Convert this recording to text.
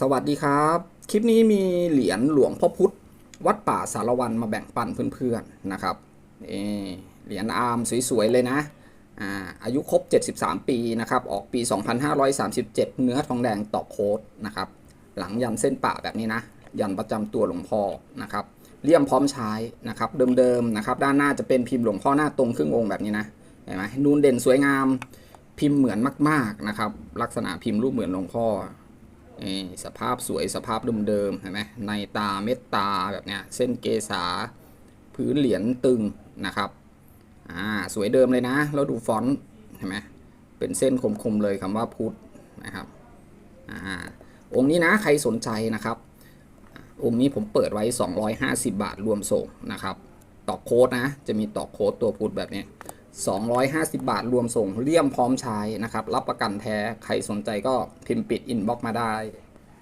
สวัสดีครับ คลิปนี้มีเหรียญหลวงพ่อพุธวัดป่าสารวันมาแบ่งปันเพื่อนๆนะครับเหรียญอาร์มสวยๆเลยนะอาอายุครบ 73 ปีนะครับออกปี 2537 เนื้อทองแดงตอกโค้ดนะครับหลังยันเส้นป่าแบบนี้นะ ยันประจำตัวหลวงพ่อนะครับเลี่ยมพร้อมใช้นะครับเดิมๆนะครับด้านหน้าจะเป็นพิมพ์หลวงพ่อหน้าตรงครึ่งองค์แบบนี้นะเห็นไหมนูนเด่นสวยงามพิมพ์เหมือนมากๆนะครับลักษณะพิมพ์รูปเหมือนหลวงพ่อ สภาพสวยสภาพเดิมๆเห็นไหมในตาเม็ดตาแบบเนี้ยเส้นเกษาพื้นเหรียญตึงนะครับอ่าสวยเดิมเลยนะ แล้วดูฟอนต์เห็นไหมเป็นเส้นคมๆเลยคำว่าพุทธนะครับอ่าองค์นี้นะใครสนใจนะครับอ่าองค์นี้ผมเปิดไว้ 250 บาทรวมส่งนะครับ ต่อโค้ดนะ จะมีต่อโค้ดตัวพุทธแบบนี้ 250 บาทรวมส่งเลี่ยมพร้อมใช้นะครับ รับประกันแท้ ใครสนใจก็พิมพ์ปิดอินบ็อกมาได้